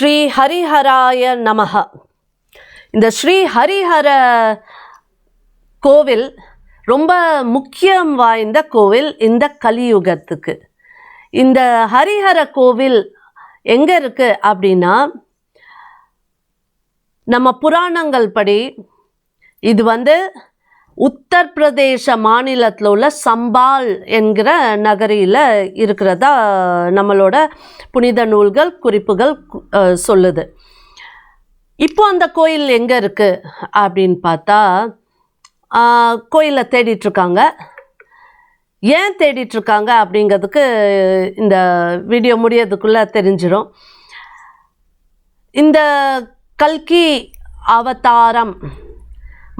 ஸ்ரீ ஹரிஹராய நமக இந்த ஸ்ரீ ஹரிஹர கோவில் ரொம்ப முக்கியம் வாய்ந்த கோவில் இந்த கலியுகத்துக்கு. இந்த ஹரிஹர கோவில் எங்கே இருக்குது அப்படின்னா நம்ம புராணங்கள் படி இது வந்து உத்தரப்பிரதேச மாநிலத்தில் உள்ள சம்பால் என்கிற நகரியில் இருக்கிறதா நம்மளோட புனித நூல்கள் குறிப்புகள் சொல்லுது. இப்போ அந்த கோயில் எங்கே இருக்குது அப்படின்னு பார்த்தா கோயிலை தேடிட்டுருக்காங்க ஏன் தேடிட்டுருக்காங்க அப்படிங்கிறதுக்கு இந்த வீடியோ முடியறதுக்குள்ளே தெரிஞ்சிடும் இந்த கல்கி அவதாரம்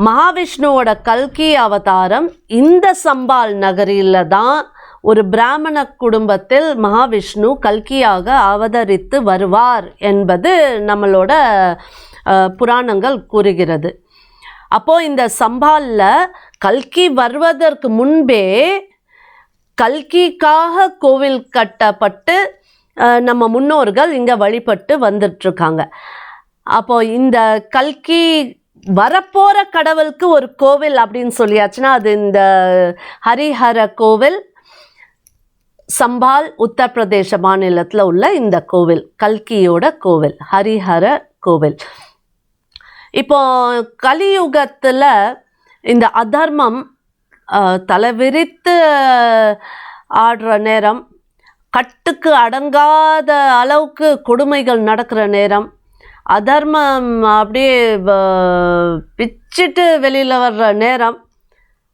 மகாவிஷ்ணுவோட கல்கி அவதாரம் இந்த சம்பால் நகரில் தான் ஒரு பிராமண குடும்பத்தில் மகாவிஷ்ணு கல்கியாக அவதரித்து வருவார் என்பது நம்மளோட புராணங்கள் கூறுகிறது. அப்போது இந்த சம்பாலில் கல்கி வருவதற்கு முன்பே கல்கிக்காக கோவில் கட்டப்பட்டு நம்ம முன்னோர்கள் இங்கே வழிபட்டு வந்துட்டுருக்காங்க அப்போது இந்த கல்கி வரப்போகிற கடவுளுக்கு ஒரு கோவில் அப்படின்னு சொல்லியாச்சுன்னா அது இந்த ஹரிஹர கோவில் சம்பால் உத்தரப்பிரதேச மாநிலத்தில் உள்ள இந்த கோவில் கல்கியோட கோவில் ஹரிஹர கோவில். இப்போ கலியுகத்தில் இந்த அதர்மம் தலைவிரித்து ஆடுற நேரம் கட்டுக்கு அடங்காத அளவுக்கு கொடுமைகள் நடக்கிற நேரம் அதர்மம் அப்படியே பிச்சுட்டு பிச்சிட்டு வெளியில் வர்ற நேரம்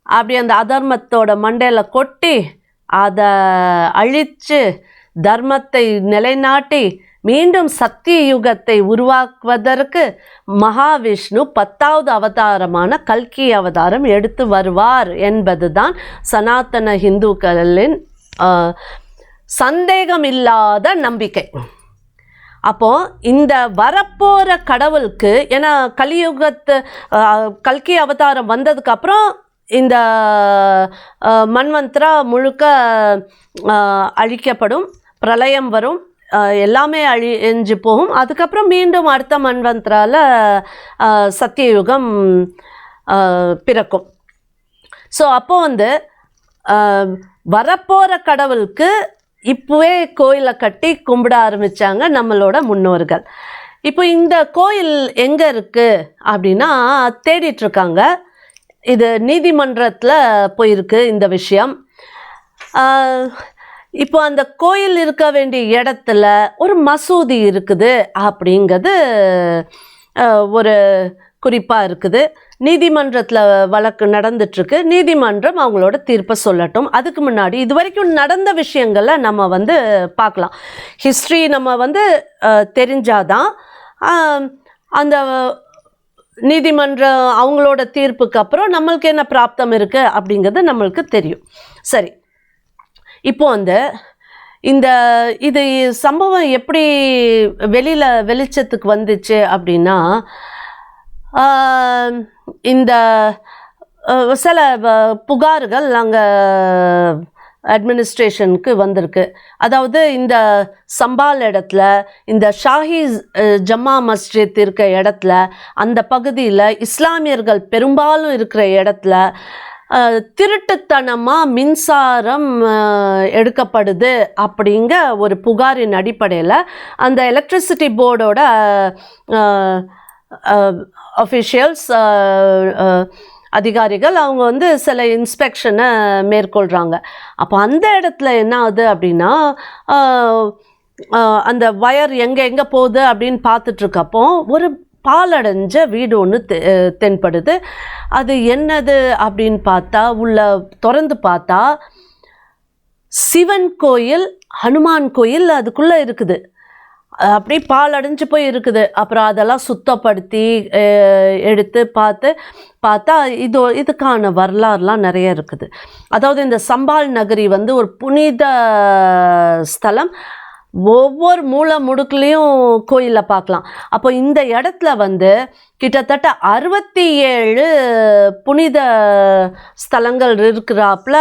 அப்படி அந்த அதர்மத்தோட மண்டையில் கொட்டி அதை அழித்து தர்மத்தை நிலைநாட்டி மீண்டும் சத்திய யுகத்தை உருவாக்குவதற்கு மகாவிஷ்ணு பத்தாவது அவதாரமான கல்கி அவதாரம் எடுத்து வருவார் என்பது தான் சனாதன இந்துக்களின் சந்தேகம் சந்தேகமில்லாத நம்பிக்கை. அப்போ இந்த வரப்போகிற கடவுளுக்கு ஏன்னா கலியுகத்து கல்கி அவதாரம் வந்ததுக்கு அப்புறம் இந்த மண்வந்திரா முழுக்க அழிக்கப்படும் பிரளயம் வரும் எல்லாமே அழிஞ்சு போகும். அதுக்கப்புறம் மீண்டும் அடுத்த மண்வந்திரால சத்தியயுகம் பிறக்கும். ஸோ அப்போ வந்து வரப்போகிற கடவுளுக்கு இப்போவே கோயிலை கட்டி கும்பிட ஆரம்பித்தாங்க நம்மளோட முன்னோர்கள். இப்போ இந்த கோயில் எங்கே இருக்குது அப்படின்னா தேடிட்டுருக்காங்க. இது நீதிமன்றத்தில் போயிருக்கு இந்த விஷயம். இப்போ அந்த கோயில் இருக்க வேண்டிய இடத்துல ஒரு மசூதி இருக்குது அப்படிங்கிறது ஒரு குறிப்பாக இருக்குது. நீதிமன்றத்தில் வழக்கு நடந்துட்டுருக்கு. நீதிமன்றம் அவங்களோட தீர்ப்பை சொல்லட்டும். அதுக்கு முன்னாடி இது வரைக்கும் நடந்த விஷயங்களை நம்ம வந்து பார்க்கலாம். ஹிஸ்ட்ரி நம்ம வந்து தெரிஞ்சாதான் அந்த நீதிமன்றம் அவங்களோட தீர்ப்புக்கு அப்புறம் நம்மளுக்கு என்ன பிராப்தம் இருக்குது அப்படிங்கிறது நம்மளுக்கு தெரியும். சரி. இப்போ வந்து இந்த இது சம்பவம் எப்படி வெளியில் வெளிச்சத்துக்கு வந்துச்சு அப்படின்னா இந்த சில வ- புகார்கள் அங்கே அட்மினிஸ்ட்ரேஷனுக்கு வந்திருக்கு. அதாவது இந்த சம்பால் இடத்துல இந்த ஷாஹி ஜம்மா மஸ்ஜித் இருக்க இடத்துல அந்த பகுதியில் இஸ்லாமியர்கள் பெரும்பாலும் இருக்கிற இடத்துல திருட்டுத்தனமாக மின்சாரம் எடுக்கப்படுது அப்படிங்க ஒரு புகாரின் அடிப்படையில் அந்த எலக்ட்ரிசிட்டி போர்டோட அஃபிஷியல்ஸ் அதிகாரிகள் அவங்க வந்து சில இன்ஸ்பெக்ஷனை மேற்கொள்கிறாங்க அப்போ அந்த இடத்துல என்ன ஆகுது அப்படின்னா அந்த ஒயர் எங்கே எங்கே போகுது அப்படின்னு பார்த்துட்ருக்கப்போ ஒரு பாலடைஞ்ச வீடு ஒன்று தெ தென்படுது. அது என்னது அப்படின்னு பார்த்தா உள்ள திறந்து பார்த்தா சிவன் கோயில் ஹனுமான் கோயில் அதுக்குள்ளே இருக்குது. அப்படியே பால் அடைஞ்சு போய் இருக்குது. அப்புறம் அதெல்லாம் சுத்தப்படுத்தி எடுத்து பார்த்து பார்த்தா இது இதுக்கான வரலாறுலாம் நிறைய இருக்குது. அதாவது இந்த சம்பால் நகரி வந்து ஒரு புனித ஸ்தலம். ஒவ்வொரு மூளை முடுக்குலேயும் கோயிலை பார்க்கலாம். அப்போ இந்த இடத்துல வந்து கிட்டத்தட்ட அறுபத்தி ஏழு புனித ஸ்தலங்கள் இருக்கிறாப்புல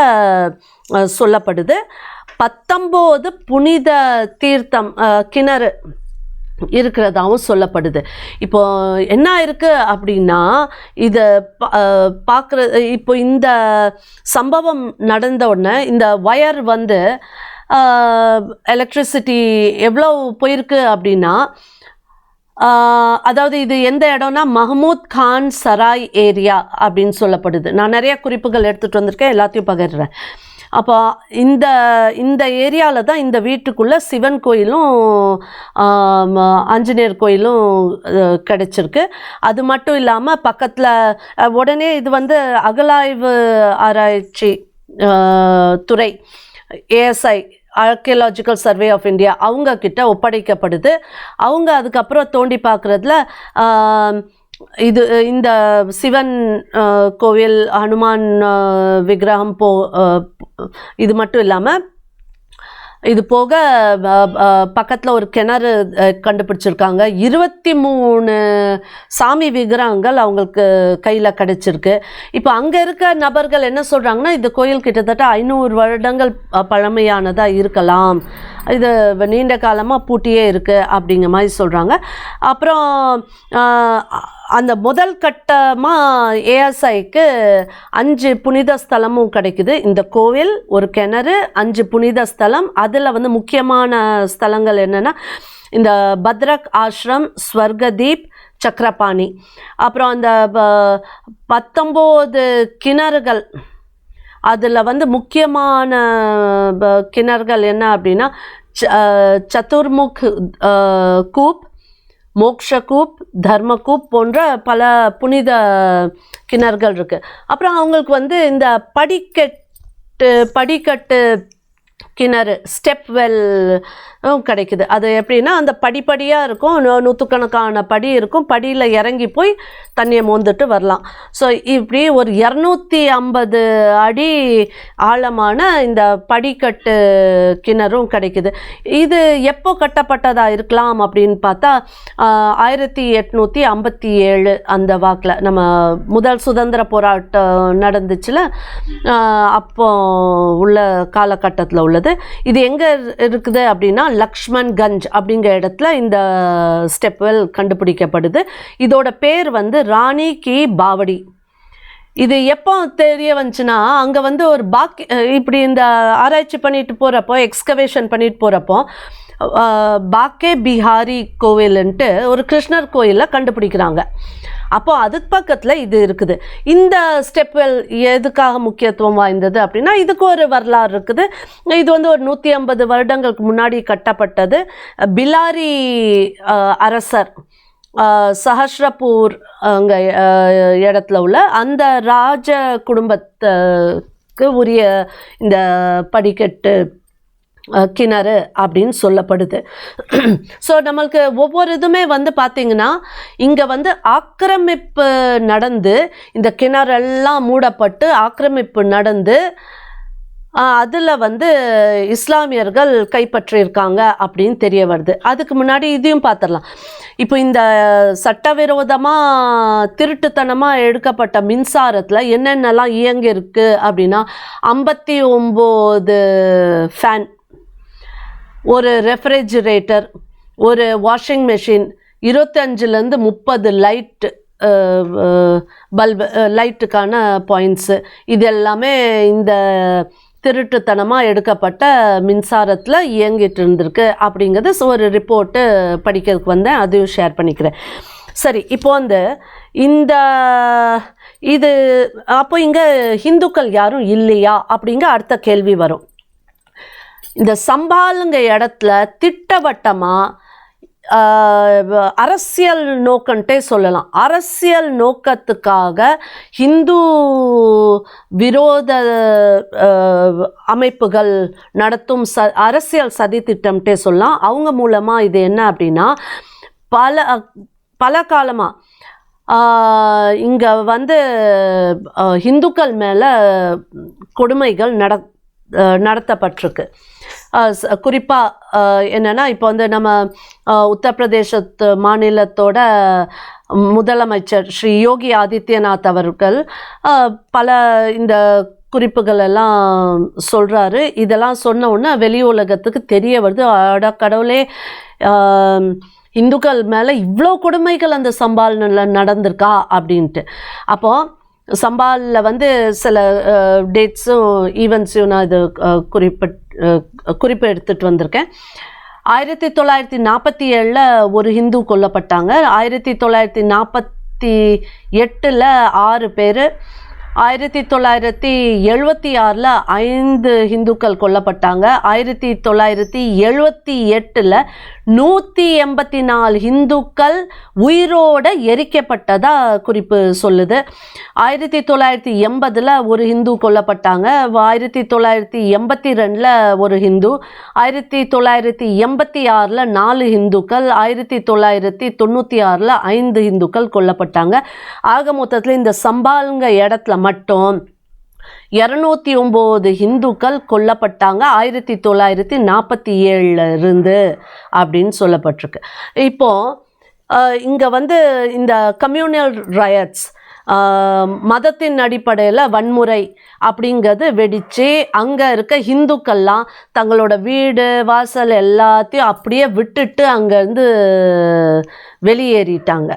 சொல்லப்படுது. பத்தொம்போது புனித தீர்த்தம் கிணறு இருக்கிறதாகவும் சொல்லப்படுது. இப்போ என்ன இருக்குது அப்படின்னா இதை பார்க்குற இப்போ இந்த சம்பவம் நடந்த உடனே இந்த ஒயர் வந்து எலக்ட்ரிசிட்டி எவ்வளோ போயிருக்கு அப்படின்னா அதாவது இது எந்த இடம்னா மஹமூத் கான் சராய் ஏரியா அப்படின்னு சொல்லப்படுது. நான் நிறைய குறிப்புகள் எடுத்துகிட்டு வந்திருக்கேன் எல்லாத்தையும் பகிர்றேன். அப்போ இந்த இந்த ஏரியாவில் தான் இந்த வீட்டுக்குள்ளே சிவன் கோயிலும் ஆஞ்சநேயர் கோயிலும் கிடச்சிருக்கு கிடைச்சிருக்கு. அது மட்டும் இல்லாமல் பக்கத்தில் உடனே இது வந்து அகலாய்வு ஆராய்ச்சி துறை ASI archaeological survey of India அவங்க கிட்ட ஒப்படைக்கப்படுது. அவங்க அதுக்கப்புறம் தோண்டி பார்க்குறதுல இது இந்த சிவன் கோவில் ஹனுமான் விக்ரகம் விக்கிரகம் போ இது மட்டும் இல்லாமல் இது போக பக்கத்தில் ஒரு கிணறு கண்டுபிடிச்சிருக்காங்க. இருபத்தி மூணு சாமி விக்கிரகங்கள் அவங்களுக்கு கையில் கிடைச்சிருக்கு. இப்போ அங்கே இருக்க நபர்கள் என்ன சொல்கிறாங்கன்னா இந்த கோயில் கிட்டத்தட்ட ஐநூறு வருடங்கள் பழமையானதாக இருக்கலாம். இது நீண்ட காலமாக பூட்டியே இருக்குது அப்படிங்கிற மாதிரி சொல்கிறாங்க அப்புறம் அந்த முதல் கட்டமாக ஏஎஸ்ஐக்கு அஞ்சு புனித ஸ்தலமும் கிடைக்குது. இந்த கோவில் ஒரு கிணறு அஞ்சு புனித ஸ்தலம். அதில் வந்து முக்கியமான ஸ்தலங்கள் என்னென்னா இந்த பத்ரக் ஆஷ்ரம் ஸ்வர்கதீப் சக்கரபாணி. அப்புறம் அந்த ப- பத்தொம்போது கிணறுகள் அதில் வந்து முக்கியமான ப- கிணறுகள் என்ன அப்படின்னா ச- அஹ் கூப் மோக்ஷகூப் தர்மகூப் போன்ற பல புனித கிணறுகள் இருக்குது அப்புறம் அவங்களுக்கு வந்து இந்த படிக்கட்டு படிக்கட்டு கிணறு ஸ்டெப் வெல் கிடைக்குது. அது எப்படின்னா அந்த படிப்படியாக இருக்கும் நூ- நூற்றுக்கணக்கான படி இருக்கும். படியில் இறங்கி போய் தண்ணியை மோந்துட்டு வரலாம். ஸோ இப்படி ஒரு இரநூத்தி ஐம்பது அடி ஆழமான இந்த படிக்கட்டு கிணறும் கிடைக்குது. இது எப்போ கட்டப்பட்டதாக இருக்கலாம் அப்படின்னு பார்த்தா ஆயிரத்தி எட்நூற்றி ஐம்பத்தி ஏழு அந்த வாக்கில். நம்ம முதல் சுதந்திர போராட்டம் நடந்துச்சுல அப்போ உள்ள காலகட்டத்தில் உள்ளது. இது எங்கே இருக்குது அப்படின்னா லக்ஷ்மண் கஞ்ச் அப்படிங்கிற இடத்துல இந்த ஸ்டெப்வெல் கண்டுபிடிக்கப்படுது. இதோட பேர் வந்து ராணி கி பாவடி. இது எப்போ தெரிய வந்துச்சுன்னா அங்கே வந்து ஒரு பாக்கி இப்படி இந்த ஆராய்ச்சி பண்ணிட்டு போகிறப்போ எக்ஸ்கவேஷன் பண்ணிட்டு போகிறப்போ பாக்கே பிஹாரி கோவில்ன்ட்டு ஒரு கிருஷ்ணர் கோயிலை கண்டுபிடிக்கிறாங்க. அப்போ அதுக்கு பக்கத்தில் இது இருக்குது. இந்த ஸ்டெப்வெல் எதுக்காக முக்கியத்துவம் வாய்ந்தது அப்படின்னா இதுக்கு ஒரு வரலாறு இருக்குது. இது வந்து ஒரு நூற்றி ஐம்பது வருடங்களுக்கு முன்னாடி கட்டப்பட்டது. பிலாரி அரசர் சஹஸ்ரபூர் அங்கே இடத்துல உள்ள அந்த ராஜ குடும்பத்துக்கு உரிய இந்த படிக்கட்டு கிணறு அப்படின்னு சொல்லப்படுது. ஸோ நம்மளுக்கு ஒவ்வொரு இதுவுமே வந்து பார்த்திங்கன்னா இங்கே வந்து ஆக்கிரமிப்பு நடந்து இந்த கிணறெல்லாம் மூடப்பட்டு ஆக்கிரமிப்பு நடந்து அதில் வந்து இஸ்லாமியர்கள் கைப்பற்றியிருக்காங்க அப்படின்னு தெரிய வருது. அதுக்கு முன்னாடி இதையும் பார்த்துடலாம் இப்போ இந்த சட்டவிரோதமாக திருட்டுத்தனமாக எடுக்கப்பட்ட மின்சாரத்தில் என்னென்னலாம் இயங்கியிருக்கு அப்படின்னா ஐம்பத்தி ஒம்பது ஃபேன் ஒரு ரெஃப்ரிஜிரேட்டர் ஒரு வாஷிங் மெஷின் இருபத்தஞ்சிலேருந்து முப்பது லைட் பல்பு லைட்டுக்கான பாயிண்ட்ஸு இது எல்லாமே இந்த திருட்டுத்தனமாக எடுக்கப்பட்ட மின்சாரத்தில் இயங்கிட்டு இருந்திருக்கு அப்படிங்கிறது ஸோ ஒரு ரிப்போர்ட்டு படிக்கிறதுக்கு வந்தேன். அதையும் ஷேர் பண்ணிக்கிறேன். சரி இப்போ வந்து இந்த இது அப்போ இங்கே ஹிந்துக்கள் யாரும் இல்லையா அப்படிங்க அடுத்த கேள்வி வரும். இந்த சம்பாலுங்க இடத்துல திட்டவட்டமாக அரசியல் நோக்கன்ட்டே சொல்லலாம். அரசியல் நோக்கத்துக்காக ஹிந்து விரோத அமைப்புகள் நடத்தும் ச அரசியல் சதி திட்டம்ட்டே சொல்லலாம். அவங்க மூலமாக இது என்ன அப்படின்னா பல பல காலமாக இங்கே வந்து ஹிந்துக்கள் இந்துக்கள் மேலே கொடுமைகள் நட நடத்தப்பட்டிருக்கு. குறிப்பாக என்னென்னா இப்போ வந்து நம்ம உத்தரப்பிரதேசத்து மாநிலத்தோட முதலமைச்சர் ஸ்ரீ யோகி ஆதித்யநாத் அவர்கள் பல இந்த குறிப்புகள் எல்லாம் சொல்கிறாரு இதெல்லாம் சொன்ன உடனே வெளி உலகத்துக்கு தெரிய வருது. அட கடவுளே இந்துக்கள் மேலே இவ்வளோ கொடுமைகள் அந்த சம்பாலில் நடந்திருக்கா? அப்படின்ட்டு. அப்போது சம்பாலில் வந்து சில டேட்ஸும் ஈவெண்ட்ஸையும் நான் இது அஹ், குறிப்பிட் குறிப்பு எடுத்துகிட்டு வந்திருக்கேன். ஆயிரத்தி தொள்ளாயிரத்தி நாற்பத்தி ஏழில் ஒரு ஹிந்து கொல்லப்பட்டாங்க. ஆயிரத்தி தொள்ளாயிரத்தி நாற்பத்தி எட்டில் ஆறு பேர். ஆயிரத்தி தொள்ளாயிரத்தி எழுபத்தி ஆறில் ஐந்து ஹிந்துக்கள் கொல்லப்பட்டாங்க. ஆயிரத்தி தொள்ளாயிரத்தி எழுபத்தி எட்டில் நூற்றி எண்பத்தி நாலு ஹிந்துக்கள் உயிரோட எரிக்கப்பட்டதா குறிப்பு சொல்லுது. ஆயிரத்தி தொள்ளாயிரத்தி எண்பதில் ஒரு ஹிந்து கொல்லப்பட்டாங்க. ஆயிரத்தி தொள்ளாயிரத்தி எண்பத்தி ரெண்டில் ஒரு ஹிந்து. ஆயிரத்தி தொள்ளாயிரத்தி எண்பத்தி ஆறில் நாலு ஹிந்துக்கள். ஆயிரத்தி தொள்ளாயிரத்தி தொண்ணூற்றி ஆறில் ஐந்து ஹிந்துக்கள் கொல்லப்பட்டாங்க. ஆக மொத்தத்தில் இந்த சம்பாலுங்க இடத்துல மட்டும் இரநூத்தி ஒம்பது ஹிந்துக்கள் கொல்லப்பட்டாங்க. ஆயிரத்தி தொள்ளாயிரத்தி நாற்பத்தி ஏழுலேருந்து அப்படின்னு சொல்லப்பட்டிருக்கு. இப்போது இங்கே வந்து இந்த கம்யூனல் ரயட்ஸ் மதத்தின் அடிப்படையில் வன்முறை அப்படிங்கிறது வெடித்து அங்கே இருக்க ஹிந்துக்கள்லாம் தங்களோட வீடு வாசல் எல்லாத்தையும் அப்படியே விட்டுட்டு அங்கேருந்து வெளியேறிட்டாங்க.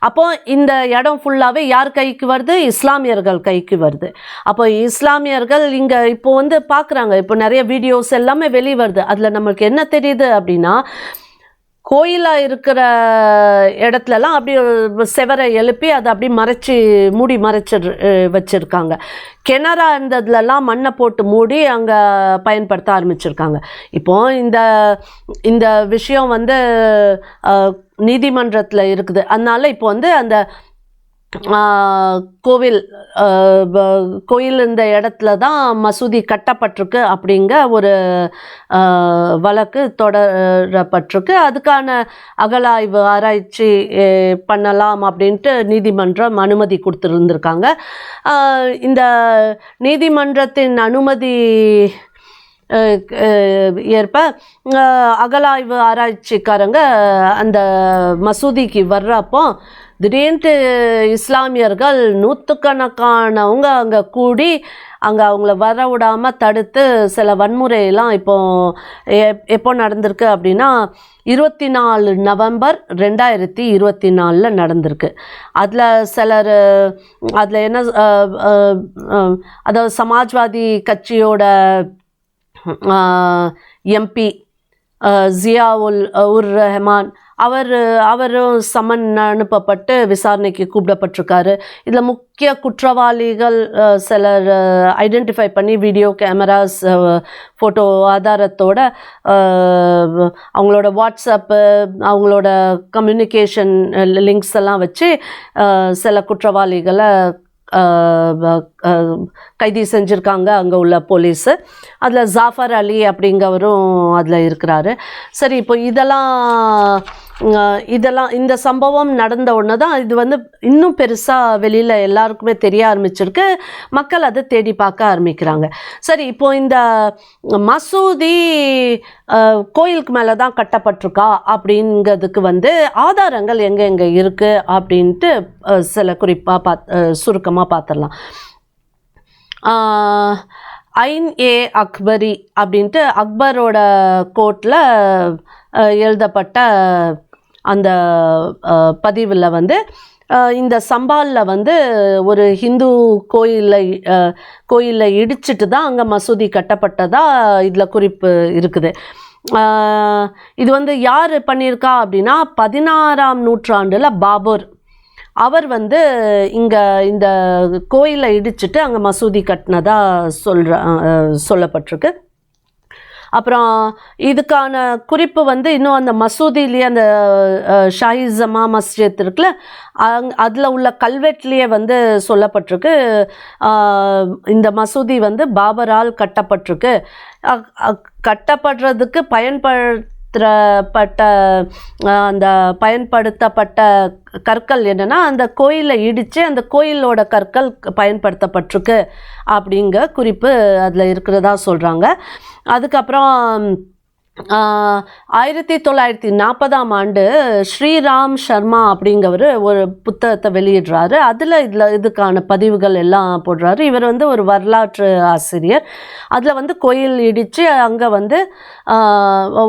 அப்போ இந்த இடம் ஃபுல்லாகவே யார் கைக்கு வருது? இஸ்லாமியர்கள் கைக்கு வருது. அப்போ இஸ்லாமியர்கள் இங்கே இப்போ வந்து பார்க்குறாங்க இப்போ நிறைய வீடியோஸ் எல்லாமே வெளியே வருது அதில் நம்மளுக்கு என்ன தெரியுது அப்படின்னா கோயிலாக இருக்கிற இடத்துலலாம் அப்படியே செவரை எழுப்பி அதை அப்படியே மறைச்சி மூடி மறைச்சி வச்சுருக்காங்க. கிணறா இருந்ததுலலாம் மண்ணை போட்டு மூடி அங்கே பயன்படுத்த ஆரம்பிச்சிருக்காங்க. இப்போ இந்த இந்த விஷயம் வந்து நீதிமன்றத்தில் இருக்குது. அதனால் இப்போ வந்து அந்த கோவில் கோயில் இந்த இடத்துல தான் மசூதி கட்டப்பட்டிருக்கு அப்படிங்க ஒரு வழக்கு தொடரப்பட்டிருக்கு. அதுக்கான அகலாய்வு ஆராய்ச்சி பண்ணலாம் அப்படின்ட்டு நீதிமன்றம் அனுமதி கொடுத்துருந்துருக்காங்க. இந்த நீதிமன்றத்தின் அனுமதி ஏற்ப அகலாய்வு ஆராய்ச்சிக்காரங்க அந்த மசூதிக்கு வர்றப்போ திடீர்னு இஸ்லாமியர்கள் நூற்றுக்கணக்கானவங்க அங்கே கூடி அங்கே அவங்கள வர விடாமல் தடுத்து சில வன்முறையெல்லாம் இப்போ எப்- எப்போ நடந்திருக்கு அப்படின்னா இருபத்தி நாலு நவம்பர் ரெண்டாயிரத்தி இருபத்தி நாலில் நடந்திருக்கு. அதில் சிலர் அதில் என்ன அதாவது சமாஜ்வாதி கட்சியோட எம்பி ஜியாவுல் உர் ரஹ்மான். அவர் அவரும் சமன் அனுப்பப்பட்டு விசாரணைக்கு கூப்பிடப்பட்டிருக்காரு. இதில் முக்கிய குற்றவாளிகள் சிலர் ஐடென்டிஃபை பண்ணி வீடியோ கேமராஸ் ஃபோட்டோ ஆதாரத்தோட அவங்களோட வாட்ஸ்அப்பு அவங்களோட கம்யூனிகேஷன் லிங்க்ஸ் எல்லாம் வச்சு சில குற்றவாளிகளை கைது செஞ்சுருக்காங்க. அங்கே உள்ள போலீஸு. அதில் ஜாஃபர் அலி அப்படிங்கவரும் அதில் இருக்கிறாரு. சரி இப்போ இதெல்லாம் இதெல்லாம் இந்த சம்பவம் நடந்த உடனே தான் இது வந்து இன்னும் பெருசாக வெளியில் எல்லாருக்குமே தெரிய ஆரம்பிச்சிருக்கு. மக்கள் அதை தேடி பார்க்க ஆரம்பிக்கிறாங்க. சரி இப்போ இந்த மசூதி கோயிலுக்கு மேலே தான் கட்டப்பட்டிருக்கா அப்படிங்கிறதுக்கு வந்து ஆதாரங்கள் எங்கே எங்கே இருக்குது அப்படின்ட்டு சில குறிப்பாக பாத் சுருக்கமாக பார்த்துடலாம் ஐன் ஏ அக்பரி அப்படின்ட்டு அக்பரோட கோர்ட்டில் எழுதப்பட்ட அந்த பதிவில் வந்து இந்த சம்பாலில் வந்து ஒரு ஹிந்து கோயிலில் கோயிலில் இடிச்சிட்டு தான் அங்கே மசூதி கட்டப்பட்டதாக இதில் குறிப்பு இருக்குது. இது வந்து யார் பண்ணியிருக்கா அப்படின்னா பதினாறாம் நூற்றாண்டில் பாபர். அவர் வந்து இங்கே இந்த கோயிலை இடிச்சிட்டு அங்கே மசூதி கட்டினதாக சொல்கிற சொல்லப்பட்டிருக்கு. அப்புறம் இதுக்கான குறிப்பு வந்து இன்னும் அந்த மசூதிலேயே அந்த அஹ், ஷாஹி ஜமா மஸ்ஜித் இருக்குல்ல அங் அதில் உள்ள கல்வெட்லேயே வந்து சொல்லப்பட்டிருக்கு. இந்த மசூதி வந்து பாபரால் கட்டப்பட்டிருக்கு. கட்டப்படுறதுக்கு பயன்ப பயன்படுத்தப்பட்ட அந்த பயன்படுத்தப்பட்ட கற்கள் என்னென்னா அந்த கோயிலை இடித்து அந்த கோயிலோட கற்கள் பயன்படுத்தப்பட்டிருக்கு அப்படிங்க குறிப்பு அதில் இருக்கிறதா சொல்கிறாங்க அதுக்கப்புறம் ஆயிரத்தி தொள்ளாயிரத்தி நாற்பதாம் ஆண்டு ஸ்ரீராம் சர்மா அப்படிங்கிறவர் ஒரு புத்தகத்தை வெளியிடுறாரு. அதில் இதில் இதுக்கான பதிவுகள் எல்லாம் போடுறாரு. இவர் வந்து ஒரு வரலாற்று ஆசிரியர். அதில் வந்து கோயில் இடித்து அங்கே வந்து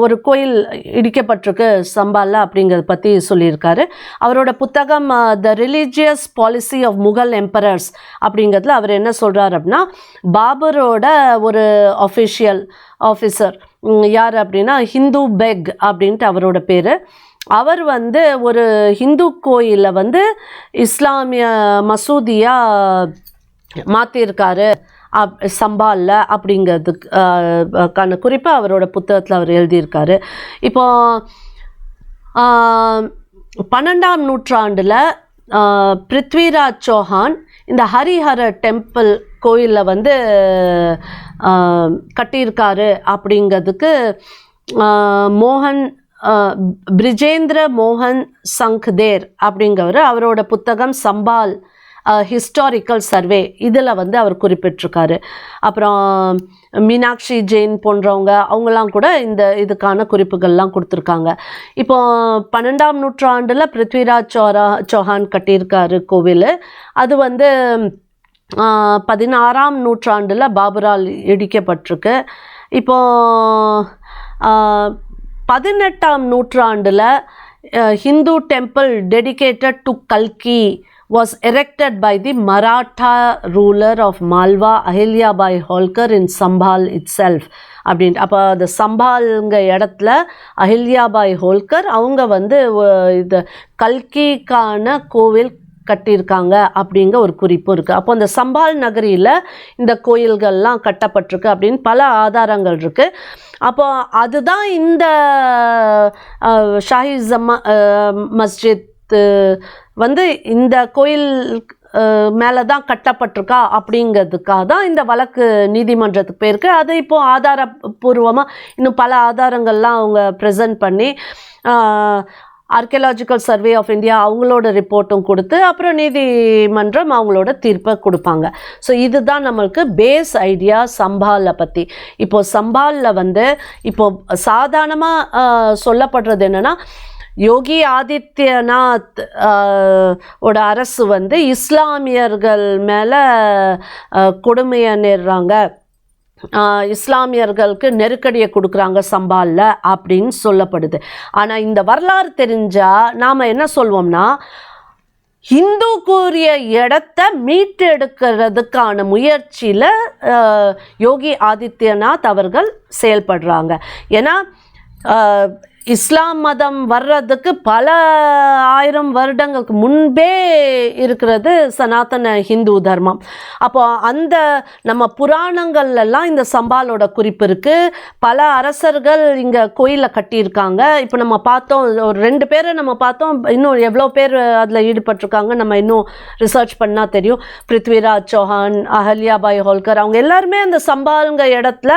ஒரு கோயில் இடிக்கப்பட்டிருக்கு சம்பாலில் அப்படிங்கிறத பற்றி சொல்லியிருக்காரு. அவரோட புத்தகம் the religious policy of Mughal emperors அப்படிங்கிறதுல அவர் என்ன சொல்கிறார் அப்படின்னா பாபரோட ஒரு அஃபிஷியல் ஆஃபீஸர் யார் அப்படின்னா ஹிந்து பெக் அப்படின்ட்டு அவரோட பேர். அவர் வந்து ஒரு ஹிந்து கோயிலில் வந்து இஸ்லாமிய மசூதியாக மாற்றியிருக்காரு அப் சம்பாலில் அப்படிங்கிறதுக்கு கான குறிப்பை அவரோட புத்தகத்தில் அவர் எழுதியிருக்காரு. இப்போ பன்னெண்டாம் நூற்றாண்டில் பிருத்விராஜ் சௌஹான் இந்த ஹரிஹர டெம்பிள் கோயிலில் வந்து கட்டியிருக்காரு அப்படிங்கிறதுக்கு மோகன் பிரிஜேந்திர மோகன் சங்க்தேர் அப்படிங்கிறவர் அவரோட புத்தகம் சம்பால் ஹிஸ்டாரிக்கல் சர்வே இதில் வந்து அவர் குறிப்பிட்டிருக்காரு. அப்புறம் மீனாட்சி ஜெயின் போன்றவங்க அவங்கெல்லாம் கூட இந்த இதுக்கான குறிப்புகள்லாம் கொடுத்துருக்காங்க. இப்போ பன்னெண்டாம் நூற்றாண்டில் பிருத்விராஜ் சௌரா சௌஹான் கட்டியிருக்காரு கோவில். அது வந்து பதினாறாம் நூற்றாண்டில் பாபரால் இடிக்கப்பட்டிருக்கு. இப்போது பதினெட்டாம் நூற்றாண்டில் ஹிந்து டெம்பிள் டெடிகேட்டட் டு கல்கி was erected by the Maratha ruler of Malwa Ahilya Bai Holkar in Sambhal itself அப்படின்ட்டு அப்போ அந்த சம்பால்ங்க இடத்துல அஹில்யாபாய் ஹோல்கர் அவங்க வந்து இது கல்கிக்கான கோவில் கட்டியிருக்காங்க அப்படிங்கிற ஒரு குறிப்பு இருக்குது அப்போ அந்த சம்பால் நகரியில் இந்த கோயில்கள்லாம் கட்டப்பட்டிருக்கு அப்படின்னு பல ஆதாரங்கள் இருக்குது அப்போ அதுதான் இந்த ஷாஹி ஜம்மா மஸ்ஜித் வந்து இந்த கோயில் மேலே தான் கட்டப்பட்டிருக்கா அப்படிங்கிறதுக்காக தான் இந்த வழக்கு நீதிமன்றத்துக்கு போயிருக்கு. அது இப்போது ஆதாரபூர்வமாக இன்னும் பல ஆதாரங்கள்லாம் அவங்க ப்ரெசன்ட் பண்ணி ஆர்கியலாஜிக்கல் சர்வே ஆஃப் இந்தியா அவங்களோட ரிப்போர்ட்டும் கொடுத்து அப்புறம் நீதிமன்றம் அவங்களோட தீர்ப்பை கொடுப்பாங்க. ஸோ இதுதான் நம்மளுக்கு பேஸ் ஐடியா சம்பாலை பற்றி இப்போ சம்பாலில் வந்து இப்போது சாதாரணமாக சொல்லப்படுறது என்னென்னா யோகி ஆதித்யநாத் ஓட அரசு வந்து இஸ்லாமியர்கள் மேலே கொடுமையை நேர்றாங்க. இஸ்லாமியர்களுக்கு நெருக்கடியை கொடுக்குறாங்க சம்பாலில் அப்படின்னு சொல்லப்படுது. ஆனால் இந்த வரலாறு தெரிஞ்சால் நாம் என்ன சொல்வோம்னா ஹிந்து கூறிய இடத்த மீட்டெடுக்கிறதுக்கான முயற்சியில் யோகி ஆதித்யநாத் அவர்கள் செயல்படுறாங்க. ஏன்னா இஸ்லாம் மதம் வர்றதுக்கு பல ஆயிரம் வருடங்களுக்கு முன்பே இருக்கிறது சனாதன ஹிந்து தர்மம். அப்போ அந்த நம்ம புராணங்கள்லாம் இந்த சம்பாலோட குறிப்பு இருக்குது பல அரசர்கள் இங்கே கோயிலில் கட்டியிருக்காங்க. இப்போ நம்ம பார்த்தோம் ஒரு ரெண்டு பேரை நம்ம பார்த்தோம். இன்னும் எவ்வளோ பேர் அதில் ஈடுபட்டிருக்காங்க நம்ம இன்னும் ரிசர்ச் பண்ணால் தெரியும். பிருத்விராஜ் சௌஹான் அஹல்யாபாய் ஹோல்கர் அவங்க எல்லாருமே அந்த சம்பாலுங்க இடத்துல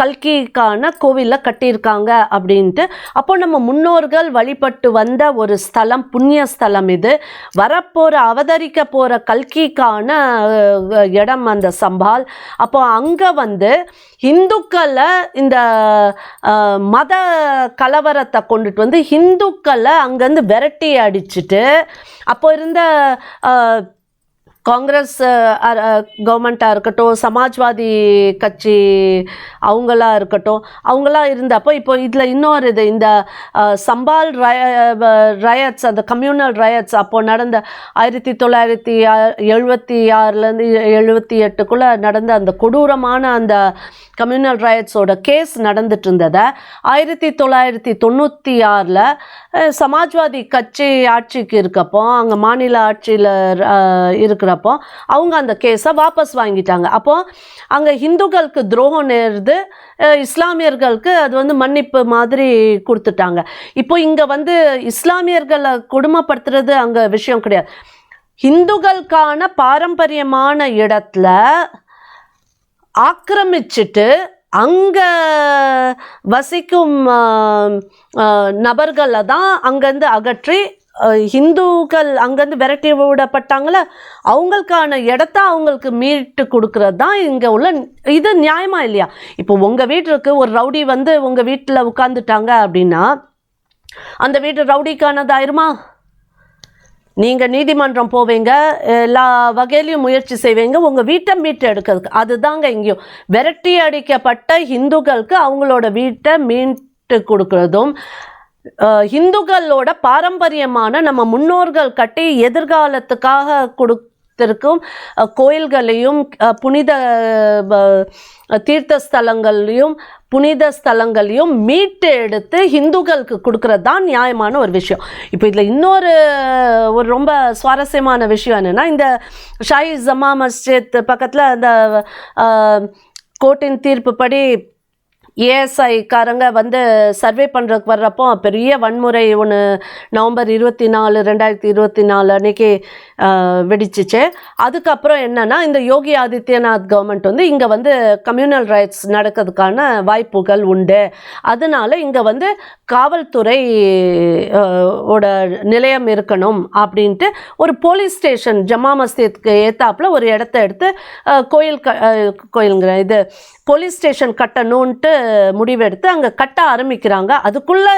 கல்கிக்கான கோவிலில் கட்டியிருக்காங்க அப்படின்ட்டு. அப்போ நம்ம முன்னோர்கள் வழிபட்டு வந்த ஒரு ஸ்தலம் புண்ணிய ஸ்தலம் இது. வரப்போகிற அவதரிக்க போகிற கல்கிக்கான இடம் அந்த சம்பால். அப்போ அங்கே வந்து இந்துக்களை இந்த மத கலவரத்தை கொண்டுட்டு வந்து இந்துக்களை அங்கேருந்து விரட்டி அடிச்சுட்டு அப்போ இருந்த காங்கிரஸ் கவர்மெண்ட்டாக இருக்கட்டும் சமாஜ்வாதி கட்சி அவங்களா இருக்கட்டும் அவங்களாம் இருந்தப்போ இப்போ இதில் இன்னொரு இது இந்த சம்பால் ரய ரயட்ஸ் அந்த கம்யூனல் ரயட்ஸ் அப்போது நடந்த ஆயிரத்தி தொள்ளாயிரத்தி எழுபத்தி ஆறுலேருந்து எழுபத்தி எட்டுக்குள்ளே நடந்த அந்த கொடூரமான அந்த கம்யூனல் ரயட்ஸோட கேஸ் நடந்துட்டு இருந்ததை ஆயிரத்தி தொள்ளாயிரத்தி தொண்ணூற்றி ஆறில் சமாஜ்வாதி கட்சி ஆட்சிக்கு இருக்கப்போ அங்கே மாநில ஆட்சியில் இருக்கிற இருக்கிறப்போ அவங்க அந்த கேஸை வாபஸ் வாங்கிட்டாங்க. அப்போது அங்கே ஹிந்துக்களுக்கு துரோகம் நேருது இஸ்லாமியர்களுக்கு அது வந்து மன்னிப்பு மாதிரி கொடுத்துட்டாங்க. இப்போ இங்கே வந்து இஸ்லாமியர்களை கொடுமைப்படுத்துறது அங்கே விஷயம் கிடையாது. ஹிந்துக்களுக்கான பாரம்பரியமான இடத்துல ஆக்கிரமிச்சிட்டு அங்கே வசிக்கும் நபர்களை தான் அங்கேருந்து அகற்றி ஹிந்துக்கள் அங்கேருந்து விரட்டி விடப்பட்டாங்களே அவங்களுக்கான இடத்த அவங்களுக்கு மீட்டு கொடுக்கறது தான் இங்கே உள்ள இது நியாயமா இல்லையா? இப்போ உங்கள் வீட்டிற்கு ஒரு ரவுடி வந்து உங்கள் வீட்டில் உட்காந்துட்டாங்க அப்படின்னா அந்த வீடு ரவுடிக்கானதாயிருமா? நீங்கள் நீதிமன்றம் போவீங்க எல்லா வகையிலையும் முயற்சி செய்வீங்க உங்கள் வீட்டை மீட்டு எடுக்கிறதுக்கு. அதுதாங்க இங்கேயும். விரட்டி அடிக்கப்பட்ட இந்துக்களுக்கு அவங்களோட வீட்டை மீட்டு கொடுக்கறதும் இந்துக்களோட பாரம்பரியமான நம்ம முன்னோர்கள் கட்டி எதிர்காலத்துக்காக கொடுத்திருக்கும் கோயில்களையும் புனித தீர்த்த ஸ்தலங்களையும் புனித ஸ்தலங்களையும் மீட்டு எடுத்து ஹிந்துக்களுக்கு கொடுக்கறது தான் நியாயமான ஒரு விஷயம். இப்போ இதில் இன்னொரு ஒரு ரொம்ப சுவாரஸ்யமான விஷயம் என்னென்னா இந்த ஷாயி ஜமா மஸ்ஜித் பக்கத்தில் அந்த அஹ், கோர்ட்டின் தீர்ப்புப்படி ஏஎஸ்ஐக்காரங்க வந்து சர்வே பண்ணுறதுக்கு வர்றப்போ பெரிய வன்முறை ஒன்று நவம்பர் இருபத்தி நாலு ரெண்டாயிரத்தி இருபத்தி நாலு அன்னைக்கு வெடிச்சிச்சு. அதுக்கப்புறம் என்னென்னா இந்த யோகி ஆதித்யநாத் கவர்மெண்ட் வந்து இங்கே வந்து கம்யூனல் ரைட்ஸ் நடக்கிறதுக்கான வாய்ப்புகள் உண்டு. அதனால இங்கே வந்து காவல்துறை ஓட நிலையம் இருக்கணும் அப்படின்ட்டு ஒரு போலீஸ் ஸ்டேஷன் ஜமா மஸ்ஜித்க்கு ஏத்தாப்புல ஒரு இடத்த எடுத்து கோயில் க கோயிலுங்கிற இது போலீஸ் ஸ்டேஷன் கட்டணுன்ட்டு முடிவெடுத்து அங்கே கட்ட ஆரம்பிக்கிறாங்க. அதுக்குள்ளே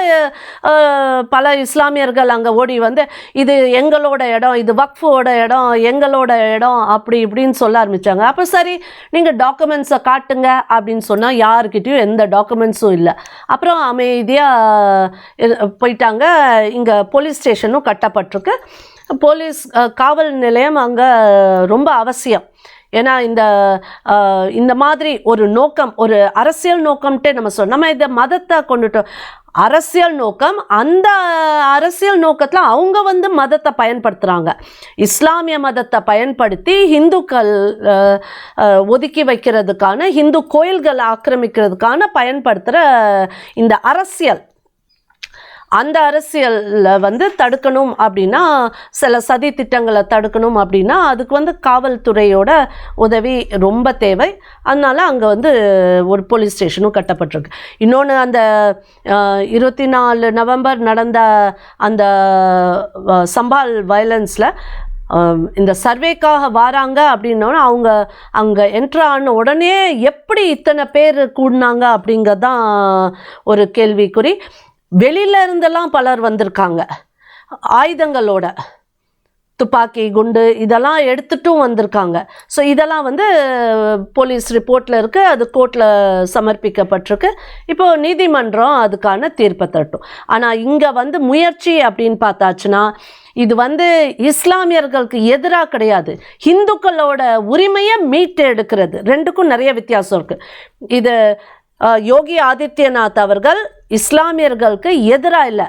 பல இஸ்லாமியர்கள் அங்கே ஓடி வந்து இது எங்களோட இடம் இது வக்ஃபோட இடம் எங்களோட இடம் அப்படி இப்படின்னு சொல்ல ஆரம்பித்தாங்க அப்போ சரி நீங்கள் டாக்குமெண்ட்ஸை காட்டுங்க அப்படின்னு சொன்னால் யாருக்கிட்டேயும் எந்த டாக்குமெண்ட்ஸும் இல்லை. அப்புறம் அமைதியாக போயிட்டாங்க. இங்கே போலீஸ் ஸ்டேஷனும் கட்டப்பட்டிருக்கு. போலீஸ் காவல் நிலையம் அங்கே ரொம்ப அவசியம். ஏன்னா இந்த இந்த மாதிரி ஒரு நோக்கம் ஒரு அரசியல் நோக்கம்ட்டே நம்ம சொன்னோம் நம்ம இதை மதத்தை கொண்டுட்டோம். அரசியல் நோக்கம் அந்த அரசியல் நோக்கத்தில் அவங்க வந்து மதத்தை பயன்படுத்துகிறாங்க இஸ்லாமிய மதத்தை பயன்படுத்தி இந்துக்கள் ஒதுக்கி வைக்கிறதுக்கான இந்து கோயில்களை ஆக்கிரமிக்கிறதுக்கான பயன்படுத்துகிற இந்த அரசியல். அந்த அரசியலில் வந்து தடுக்கணும் அப்படின்னா சில சதி திட்டங்களை தடுக்கணும் அப்படின்னா அதுக்கு வந்து காவல்துறையோட உதவி ரொம்ப தேவை. அதனால் அங்கே வந்து ஒரு போலீஸ் ஸ்டேஷனும் கட்டப்பட்டிருக்கு. இன்னொன்று அந்த இருபத்தி நாலு நவம்பர் நடந்த அந்த சம்பால் வயலன்ஸில் இந்த சர்வேக்காக வராங்க அப்படின்னோன்னா அவங்க அங்கே என்ட்ரு ஆன உடனே எப்படி இத்தனை பேர் கூடினாங்க அப்படிங்கிறது தான் ஒரு கேள்விக்குறி. வெளியில இருந்தெல்லாம் பலர் வந்திருக்காங்க. ஆயுதங்களோட துப்பாக்கி குண்டு இதெல்லாம் எடுத்துட்டும் வந்திருக்காங்க. ஸோ இதெல்லாம் வந்து போலீஸ் ரிப்போர்ட்டில் இருக்குது அது கோர்ட்டில் சமர்ப்பிக்கப்பட்டிருக்கு. இப்போ நீதிமன்றம் அதுக்கான தீர்ப்பை தட்டும் ஆனால் இங்கே வந்து முயற்சி அப்படின்னு பார்த்தாச்சுன்னா இது வந்து இஸ்லாமியர்களுக்கு எதிராக கிடையாது. இந்துக்களோட உரிமையை மீட்டு எடுக்கிறது ரெண்டுக்கும் நிறைய வித்தியாசம் இருக்குது இது யோகி ஆதித்யநாத் அவர்கள் இஸ்லாமியர்களுக்கு எதிராக இல்லை.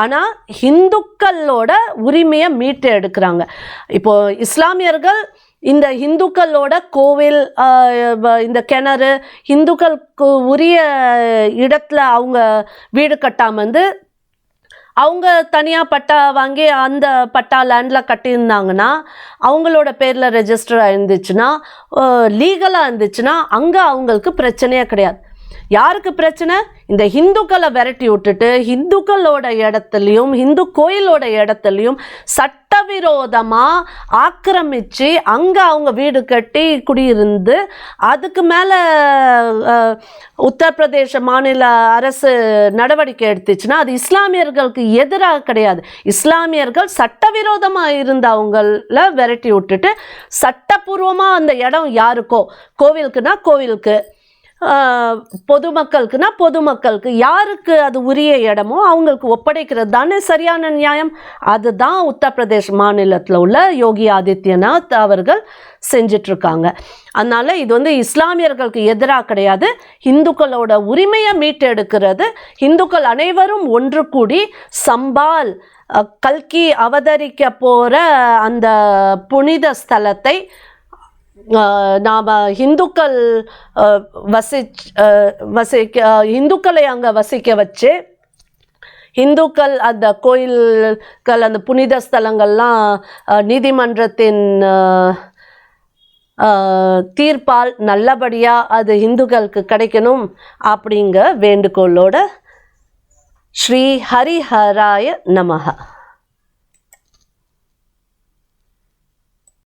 ஆனால் ஹிந்துக்களோட உரிமையை மீட்டு எடுக்கிறாங்க. இப்போ இஸ்லாமியர்கள் இந்த ஹிந்துக்களோட கோவில் இந்த கிணறு ஹிந்துக்களுக்கு உரிய இடத்துல அவங்க வீடு கட்டாம வந்து அவங்க தனியாக பட்டா வாங்கி அந்த பட்டா லேண்டில் கட்டியிருந்தாங்கன்னா அவங்களோட பேரில் ரெஜிஸ்டர் ஆயிருந்துச்சுன்னா லீகலாக இருந்துச்சுன்னா அங்கே அவங்களுக்கு பிரச்சனையே கிடையாது. யாருக்கு பிரச்சனை? இந்த ஹிந்துக்களை விரட்டி விட்டுட்டு ஹிந்துக்களோட இடத்துலையும் ஹிந்து கோயிலோட இடத்துலையும் சட்டவிரோதமாக ஆக்கிரமிச்சு அங்கே அவங்க வீடு கட்டி குடியிருந்து அதுக்கு மேலே உத்தரப்பிரதேச மாநில அரசு நடவடிக்கை எடுத்துச்சுன்னா அது இஸ்லாமியர்களுக்கு எதிராக கிடையாது. இஸ்லாமியர்கள் சட்டவிரோதமாக இருந்தவங்கள விரட்டி விட்டுட்டு சட்டப்பூர்வமாக அந்த இடம் யாருக்கோ? கோவிலுக்குன்னா கோவிலுக்கு. பொதுமக்களுக்குனா பொதுமக்களுக்கு யாருக்கு அது உரிய இடமோ அவங்களுக்கு ஒப்படைக்கிறது தானே சரியான நியாயம். அதுதான் உத்தரப்பிரதேஷ் மாநிலத்தில் உள்ள யோகி ஆதித்யநாத் அவர்கள் செஞ்சிட்ருக்காங்க. அதனால் இது வந்து இஸ்லாமியர்களுக்கு எதிராக கிடையாது. இந்துக்களோட உரிமையை மீட்டெடுக்கிறது. இந்துக்கள் அனைவரும் ஒன்று கூடி சம்பால் கல்கி அவதரிக்க போகிற அந்த புனித ஸ்தலத்தை நாம் இந்துக்கள் அஹ், வசிச் வசிக்க இந்துக்களை அங்கே வசிக்க வச்சு இந்துக்கள் அந்த கோயில்கள் அந்த புனித ஸ்தலங்கள்லாம் நீதிமன்றத்தின் தீர்ப்பால் நல்லபடியாக அது இந்துக்களுக்கு கிடைக்கணும் அப்படிங்க வேண்டுகோளோட ஸ்ரீ ஹரிஹராய நமகா